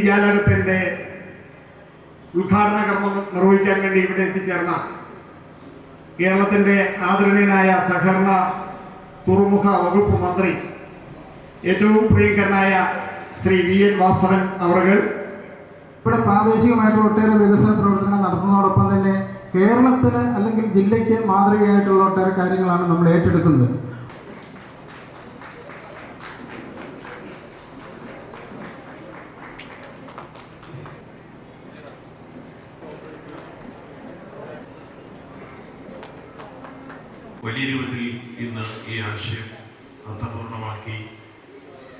വിദ്യാലയത്തിന്റെ ഉദ്ഘാടന കർമ്മം നിർവഹിക്കാൻ വേണ്ടി ഇവിടെ എത്തിച്ചേർന്ന കേരളത്തിന്റെ ആദരണീയനായ സഹകരണ തുറമുഖ വകുപ്പ് മന്ത്രി ഏറ്റവും പ്രിയങ്കരനായ ശ്രീ വി എൻ വാസവൻ അവർ ഇവിടെ പ്രാദേശികമായിട്ടുള്ള ഒട്ടേറെ വികസന പ്രവർത്തനങ്ങൾ നടത്തുന്നതോടൊപ്പം തന്നെ കേരളത്തിന് അല്ലെങ്കിൽ ജില്ലയ്ക്ക് മാതൃകയായിട്ടുള്ള ഒട്ടേറെ കാര്യങ്ങളാണ് നമ്മൾ ഏറ്റെടുക്കുന്നത്. വലിയ രൂപത്തിൽ ഇന്ന് ഈ ആശയം അർത്ഥപൂർണമാക്കി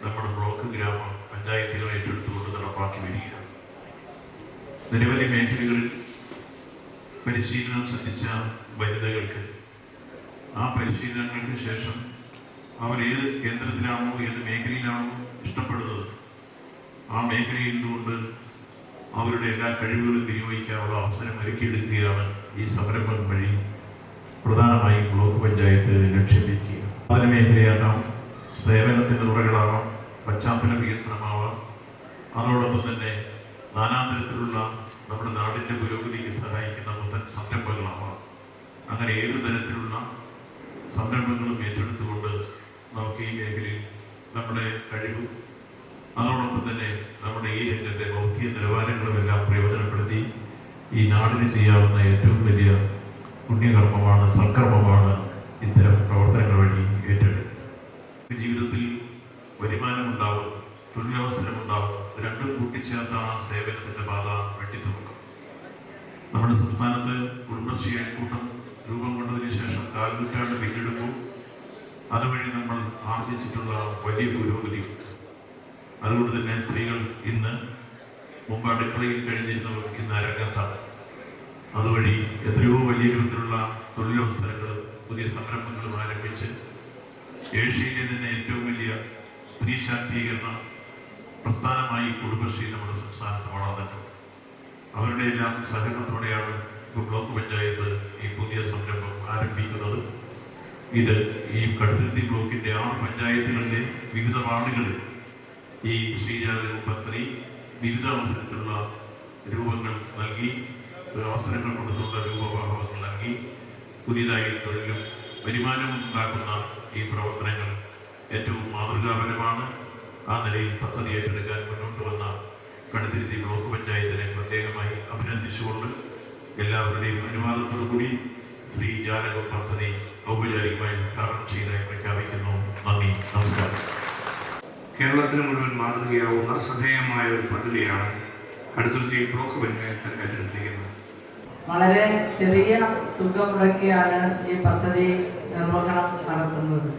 നമ്മുടെ ബ്ലോക്ക് ഗ്രാമ പഞ്ചായത്തുകൾ ഏറ്റെടുത്തുകൊണ്ട് നടപ്പാക്കി വരികയാണ്. നിരവധി മേഖലകളിൽ പരിശീലനം ശ്രദ്ധിച്ച വനിതകൾക്ക് ആ പരിശീലനങ്ങൾക്ക് ശേഷം അവർ ഏത് കേന്ദ്രത്തിലാണോ ഏത് മേഖലയിലാണോ ഇഷ്ടപ്പെടുന്നത് ആ മേഖലയിൽ നിന്നുകൊണ്ട് അവരുടെ എല്ലാ കഴിവുകളും വിനിയോഗിക്കാനുള്ള അവസരം ഒരുക്കിയെടുക്കുകയാണ് ഈ സംരംഭം വഴി. പ്രധാനമായും ബ്ലോക്ക് പഞ്ചായത്ത് ലക്ഷ്യം വയ്ക്കുക അതിന് മേഖലയാകാം സേവനത്തിന്റെ തുറകളാവാം പശ്ചാത്തല വികസനമാവാം. അതോടൊപ്പം തന്നെ നാനാതരത്തിലുള്ള നമ്മുടെ നാടിന്റെ പുരോഗതിക്ക് സഹായിക്കുന്ന പുത്തൻ സംരംഭങ്ങളാവാം. അങ്ങനെ ഏത് തരത്തിലുള്ള സംരംഭങ്ങളും ഏറ്റെടുത്തുകൊണ്ട് നമുക്ക് ഈ മേഖലയിൽ നമ്മുടെ കഴിവ് അതോടൊപ്പം തന്നെ നമ്മുടെ ഈ രംഗത്തെ ബൗദ്ധിക നിലവാരങ്ങളും എല്ലാം പ്രയോജനപ്പെടുത്തി ഈ നാടിന് ചെയ്യാവുന്ന ഏറ്റവും വലിയ പുണ്യകർമ്മമാണ് സൽക്കർമ്മമാണ് ഇത്തരം പ്രവർത്തനങ്ങൾ വഴി ഏറ്റെടുക്കുക ജീവിതത്തിൽ വരുമാനമുണ്ടാവും തൊഴിലവസരമുണ്ടാവും ഇത് രണ്ടും കൂട്ടിച്ചേർത്താണ് സേവനത്തിന്റെ പാത വെട്ടിത്തുറക്കുക നമ്മുടെ സംസ്ഥാനത്ത് കുടുംബശ്രീ അയൽക്കൂട്ടം രൂപം കൊണ്ടതിന് ശേഷം കാൽനൂറ്റാണ്ട് പിന്നിടുമ്പോൾ അതുവഴി നമ്മൾ ആർജിച്ചിട്ടുള്ള വലിയ പുരോഗതിയുണ്ട്. അതുകൊണ്ട് തന്നെ സ്ത്രീകൾ ഇന്ന് മുമ്പ് അടുക്കളയിൽ കഴിഞ്ഞിരുന്നവർ ഇന്ന് അരങ്ങത്താണ് അതുവഴി എത്രയോ വലിയ രൂപത്തിലുള്ള തൊഴിലവസരങ്ങൾ പുതിയ സംരംഭങ്ങളും ആരംഭിച്ച് ഏഷ്യയിലെ തന്നെ ഏറ്റവും വലിയ സ്ത്രീ ശാക്തീകരണ പ്രസ്ഥാനമായി കുടുംബശ്രീ നമ്മുടെ സംസ്ഥാനത്ത് വളർന്നിട്ടുണ്ട്. അവരുടെ എല്ലാം സഹകരണത്തോടെയാണ് ഇപ്പോൾ ബ്ലോക്ക് പഞ്ചായത്ത് ഈ പുതിയ സംരംഭം ആരംഭിക്കുന്നത്. ഇത് ഈ കടുത്തുരുത്തി ബ്ലോക്കിന്റെ ആറ് പഞ്ചായത്തുകളിലെ വിവിധ വാർഡുകളിൽ ഈ ശ്രീജാതകം പദ്ധതി വിവിധ അവസരത്തിലുള്ള രൂപങ്ങൾ നൽകി അവസരങ്ങൾ കൊടുത്തുള്ള നൽകി പുതിയതായി തൊഴിലും വരുമാനവും ഉണ്ടാക്കുന്ന ഈ പ്രവർത്തനങ്ങൾ ഏറ്റവും മാതൃകാപരമാണ്. ആ നിലയിൽ പദ്ധതി ഏറ്റെടുക്കാൻ മുന്നോട്ട് വന്ന കടുത്തിരുത്തി ബ്ലോക്ക് പഞ്ചായത്തിനെ പ്രത്യേകമായി അഭിനന്ദിച്ചുകൊണ്ട് എല്ലാവരുടെയും അനുവാദത്തോടു കൂടി ശ്രീ ജാലകം പദ്ധതി ഔപചാരികമായി ഉദ്ഘാടനം ചെയ്തതായി പ്രഖ്യാപിക്കുന്നു. നന്ദി. നമസ്കാരം. കേരളത്തിന് മുഴുവൻ മാതൃകയാവുന്ന ശ്രദ്ധേയമായ ഒരു പദ്ധതിയാണ് കടുത്തുരുത്തി ബ്ലോക്ക് പഞ്ചായത്ത് ഏറ്റെടുത്തിരിക്കുന്നത് വളരെ ചെറിയ തുക മുടക്കിയാണ് ഈ പദ്ധതി നിർവഹണം നടത്തുന്നത്.